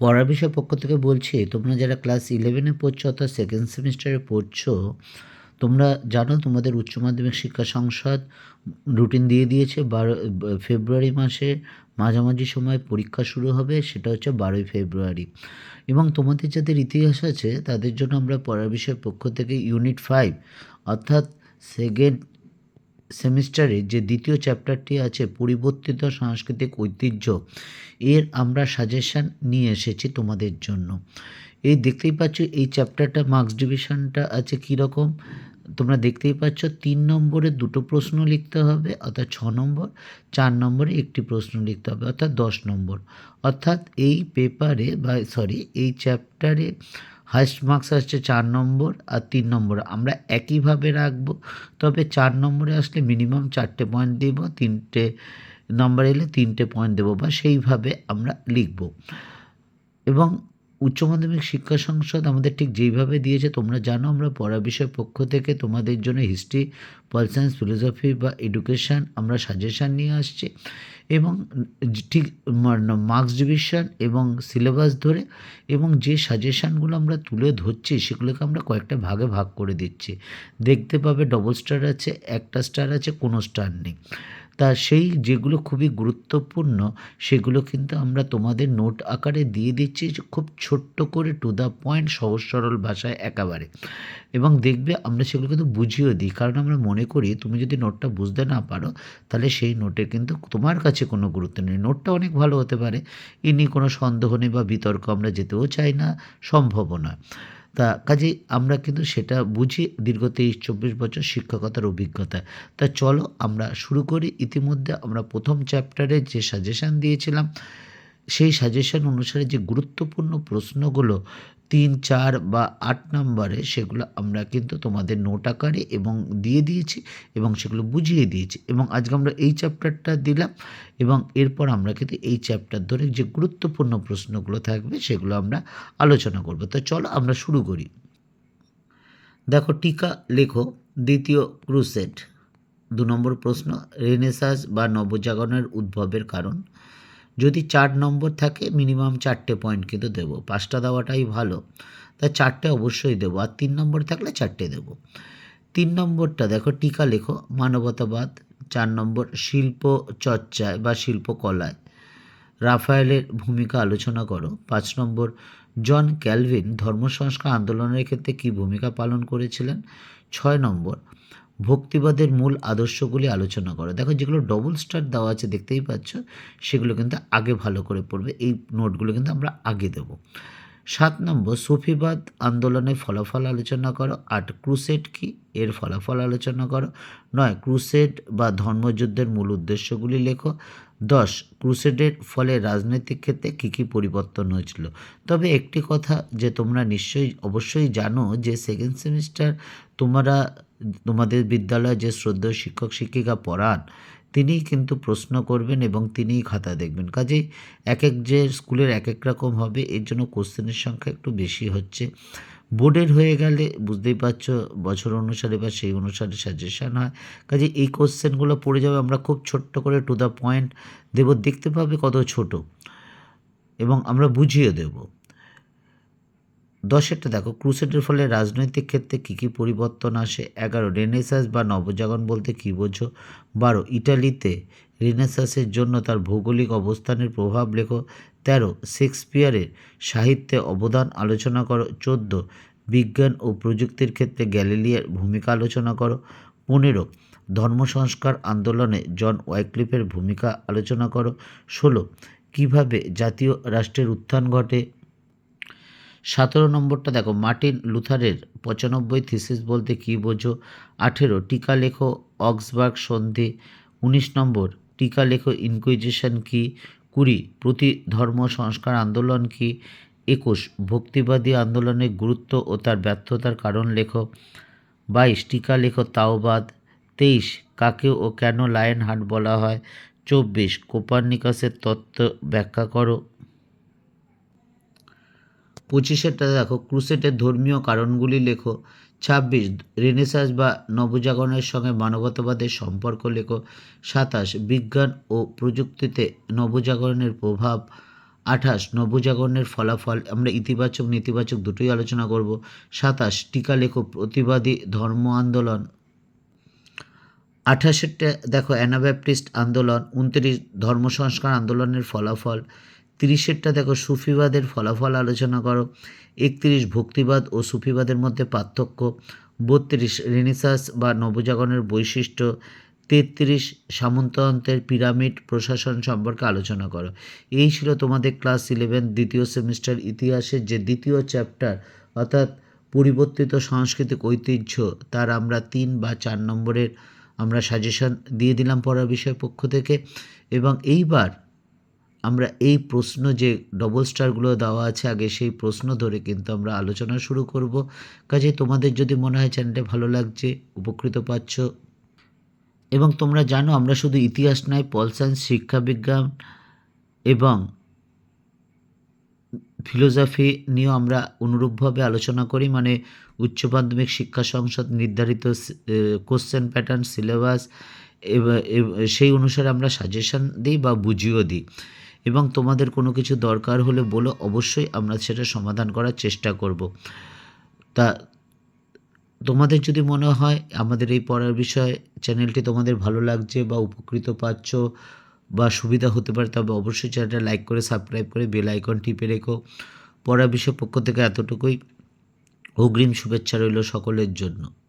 পড়ার বিষয় পক্ষ থেকে বলছি, তোমরা যারা ক্লাস ইলেভেনে পড়ছো অর্থাৎ সেকেন্ড সেমিস্টারে পড়ছো, তোমরা জানো তোমাদের উচ্চ মাধ্যমিক শিক্ষা সংসদ রুটিন দিয়ে দিয়েছে। বারো, ফেব্রুয়ারি মাসে মাঝামাঝি সময় পরীক্ষা শুরু হবে, সেটা হচ্ছে বারোই ফেব্রুয়ারি। এবং তোমাদের যাদের ইতিহাস আছে, তাদের জন্য আমরা পড়ার বিষয়ের পক্ষ থেকে ইউনিট ফাইভ অর্থাৎ সেকেন্ড সেমিস্টারে যে দ্বিতীয় চ্যাপ্টারটি আছে, পরিবর্তিত সাংস্কৃতিক ঐতিহ্য, এর আমরা সাজেশান নিয়ে এসেছি তোমাদের জন্য। এই দেখতেই পাচ্ছ, এই চ্যাপ্টারটা, মার্কস ডিভিশনটা আছে কীরকম? তোমরা দেখতেই পাচ্ছ তিন নম্বরে দুটো প্রশ্ন লিখতে হবে, অর্থাৎ ছ নম্বর, চার নম্বরে একটি প্রশ্ন লিখতে হবে, অর্থাৎ দশ নম্বর। অর্থাৎ এই পেপারে বা সরি এই চ্যাপ্টারে হাইস্ট মার্কস আসছে চার নম্বর আর তিন নম্বর। আমরা একইভাবে রাখব, তবে চার নম্বরে আসলে মিনিমাম চারটে পয়েন্ট দেব, তিনটে নম্বর এলে তিনটে পয়েন্ট দেবো বা সেইভাবে আমরা লিখব। এবং উচ্চ মাধ্যমিক শিক্ষা সংসদ আমাদের ঠিক যেইভাবে দিয়েছে, তোমরা জানো আমরা পড়া বিষয় পক্ষ থেকে তোমাদের জন্য হিস্ট্রি পল সায়েন্স ফিলোসফি বা এডুকেশান আমরা সাজেশান নিয়ে আসছি এবং ঠিক মার্কস ডিভিশন এবং সিলেবাস ধরে এবং যে সাজেশানগুলো আমরা তুলে ধরছি সেগুলোকে আমরা কয়েকটা ভাগে ভাগ করে দিচ্ছি। দেখতে পাবে ডবল স্টার আছে, একটা স্টার আছে, কোনো স্টার নেই। সেই যেগুলো খুবই গুরুত্বপূর্ণ, সেগুলো কিন্তু আমরা তোমাদের নোট আকারে দিয়ে দিচ্ছি খুব ছোট্ট করে টু দ্য পয়েন্ট সহজ সরল ভাষায় একেবারে। এবং দেখবে আমরা সেগুলো কিন্তু বুঝিয়েও দিই। কারণ আমরা মনে করি, তুমি যদি নোটটা বুঝতে না পারো, তাহলে সেই নোটে কিন্তু তোমার কাছে কোনো গুরুত্ব নেই। নোটটা অনেক ভালো হতে পারে। নিয়ে কোনো সন্দেহ নেই বা বিতর্ক আমরা যেতেও চাই না, সম্ভবও নয়। তা কাজেই আমরা কিন্তু সেটা বুঝি দীর্ঘ তেইশ, চব্বিশ বছর শিক্ষকতার অভিজ্ঞতা। তা চলো আমরা শুরু করি। ইতিমধ্যে আমরা প্রথম চ্যাপ্টারে যে সাজেশান দিয়েছিলাম, সেই সাজেশন অনুসারে যে গুরুত্বপূর্ণ প্রশ্নগুলো তিন, চার বা আট নম্বরে সেগুলো আমরা কিন্তু তোমাদের নোট আকারে এবং দিয়ে দিয়েছি এবং সেগুলো বুঝিয়ে দিয়েছি এবং আজকে আমরা এই চ্যাপ্টারটা দিলাম এবং এরপর আমরা কিন্তু এই চ্যাপ্টার ধরে যে গুরুত্বপূর্ণ প্রশ্নগুলো থাকবে সেগুলো আমরা আলোচনা করব। তো চলো আমরা শুরু করি। দেখো, টিকা লেখো, দ্বিতীয় ক্রুসেট দু নম্বর প্রশ্ন, রেনেসাস বা নবজাগরণের উদ্ভবের কারণ। যদি চার নম্বর থাকে মিনিমাম চারটে পয়েন্ট কিন্তু দেবো। পাঁচটা দেওয়াটাই ভালো। তাই চারটে অবশ্যই দেবো। আর তিন নম্বর থাকলে চারটে দেবো। তিন নম্বরটা দেখো, টিকা লেখো, মানবতাবাদ। চার নম্বর, শিল্প চর্চায় বা শিল্পকলায় রাফায়েলের ভূমিকা আলোচনা করো। পাঁচ নম্বর, জন ক্যালভিন ধর্ম সংস্কার আন্দোলনের ক্ষেত্রে কী ভূমিকা পালন করেছিলেন? ছয় নম্বর ভক্তিবাদের মূল আদর্শগুলি আলোচনা করো। দেখো যেগুলো ডবল স্টার দেওয়া আছে, দেখতেই পাচ্ছ, সেগুলো কিন্তু আগে ভালো করে পড়বে। এই নোটগুলো কিন্তু আমরা আগে দেব। সাত নম্বর, সুফিবাদ আন্দোলনের ফলাফল আলোচনা করো। আট, ক্রুসেড কি? এর ফলাফল আলোচনা করো। নয়, ক্রুসেড বা ধর্মযুদ্ধের মূল উদ্দেশ্যগুলি লেখো। দশ, ক্রুসেডের ফলে রাজনৈতিক ক্ষেত্রে কী কী পরিবর্তন হয়েছিল? তবে একটি কথা যে তোমরা নিশ্চয়ই, অবশ্যই জানো যে সেকেন্ড সেমিস্টার তোমরা তোমাদের বিদ্যালয়ে যে শ্রদ্ধেয় শিক্ষক, শিক্ষিকা পড়ান, তিনিই কিন্তু প্রশ্ন করবেন এবং তিনিই খাতা দেখবেন। কাজেই এক এক যে স্কুলের এক এক রকম হবে, এর জন্য কোশ্চেনের সংখ্যা একটু বেশি হচ্ছে। বোর্ডের হয়ে গেলে বুঝতেই পারছ, বছর অনুসারে বা সেই অনুসারে সাজেশান হয়। কাজে এই কোশ্চেনগুলো পড়ে যাবে, আমরা খুব ছোট্ট করে টু দ্য পয়েন্ট দেব, দেখতে পাবে কত ছোট এবং আমরা বুঝিয়ে দেবো। দশেরটা দেখো, ক্রুসেডের ফলে রাজনৈতিক ক্ষেত্রে কী কী পরিবর্তন আসে? এগারো, রেনেসাস বা নবজাগরণ বলতে কী বোঝো? বারো, ইটালিতে রেনেসাসের জন্য তার ভৌগোলিক অবস্থানের প্রভাব লেখো। তেরো, শেক্সপিয়ারের সাহিত্যে অবদান আলোচনা করো। চোদ্দ, বিজ্ঞান ও প্রযুক্তির ক্ষেত্রে গ্যালিলিয়ার ভূমিকা আলোচনা করো। পনেরো ধর্ম সংস্কার আন্দোলনে জন ওয়াইক্লিফের ভূমিকা আলোচনা করো। ষোলো, কীভাবে জাতীয় রাষ্ট্রের উত্থান ঘটে? সতেরো নম্বরটা দেখো, মার্টিন লুথারের পঁচানব্বই থিসিস বলতে কী বোঝো? আঠেরো, টিকা লেখো, অক্সবার্গ সন্ধি। উনিশ নম্বর, টিকা লেখো, ইনকুইজিশন কি? কুড়ি, প্রতি ধর্ম সংস্কার আন্দোলন কি? একুশ, ভক্তিবাদী আন্দোলনের গুরুত্ব ও তার ব্যর্থতার কারণ লেখো। বাইশ, টিকা লেখো, তাওবাদ। তেইশ, কাকে ও কেন লায়ন হাট বলা হয়? চব্বিশ, কোপার্নিকাসের তত্ত্ব ব্যাখ্যা করো। পঁচিশেরটা দেখো, ক্রুসেটের ধর্মীয় কারণগুলি লেখো, ছাব্বিশ, রেনেসাস বা নবজাগরণের সঙ্গে মানবতাবাদের সম্পর্ক লেখো, সাতাশ, বিজ্ঞান ও প্রযুক্তিতে নবজাগরণের প্রভাব, আঠাশ, নবজাগরণের ফলাফল, আমরা ইতিবাচক, নেতিবাচক দুটোই আলোচনা করব, সাতাশ, টিকা লেখো, প্রতিবাদী ধর্ম আন্দোলন, আঠাশেরটা দেখো অ্যানাব্যাপটিস্ট আন্দোলন, উনত্রিশ ধর্ম সংস্কার আন্দোলনের ফলাফল তিরিশেরটা দেখো সুফিবাদের ফলাফল আলোচনা করো। একত্রিশ ভক্তিবাদ ও সুফিবাদের মধ্যে পার্থক্য। বত্রিশ রেনেসাস বা নবজাগরণের বৈশিষ্ট্য। তেত্রিশ সামন্তন্ত্রের পিরামিড প্রশাসন সম্পর্কে আলোচনা করো। এই ছিল তোমাদের ক্লাস ইলেভেন দ্বিতীয় সেমিস্টার ইতিহাসের যে দ্বিতীয় চ্যাপ্টার, অর্থাৎ পরিবর্তিত সাংস্কৃতিক ঐতিহ্য, তার আমরা তিন বা চার নম্বরের আমরা সাজেশন দিয়ে দিলাম পড়ার বিষয় পক্ষ থেকে। এবং এইবার আমরা এই প্রশ্ন যে ডবল স্টারগুলো দেওয়া আছে, আগে সেই প্রশ্ন ধরে কিন্তু আমরা আলোচনা শুরু করব। কাজে তোমাদের যদি মনে হয় চ্যানেলটা ভালো লাগছে, উপকৃত পাচ্ছ। এবং তোমরা জানো আমরা শুধু ইতিহাস নয়, পল সায়েন্স শিক্ষাবিজ্ঞান এবং ফিলোসফি নিয়েও আমরা অনুরূপভাবে আলোচনা করি। মানে উচ্চ মাধ্যমিক শিক্ষা সংসদ নির্ধারিত কোশ্চেন প্যাটার্ন সিলেবাস সেই অনুসারে আমরা সাজেশন দিই বা বুঝিয়েও দিই। এবং তোমাদের কোনো কিছু দরকার হলে বলো, অবশ্যই আমরা সেটা সমাধান করার চেষ্টা করব। তা তোমাদের যদি মনে হয় আমাদের এই পড়ার বিষয়ে চ্যানেলটি তোমাদের ভালো লাগছে বা উপকৃত পাচ্ছ বা সুবিধা হতে পারে, তবে অবশ্যই চ্যানেলটা লাইক করে, সাবস্ক্রাইব করে, বেল আইকন টিপে রেখো। পড়া বিষয় পক্ষ থেকে এতটুকুই। অগ্রিম শুভেচ্ছা রইল সকলের জন্য।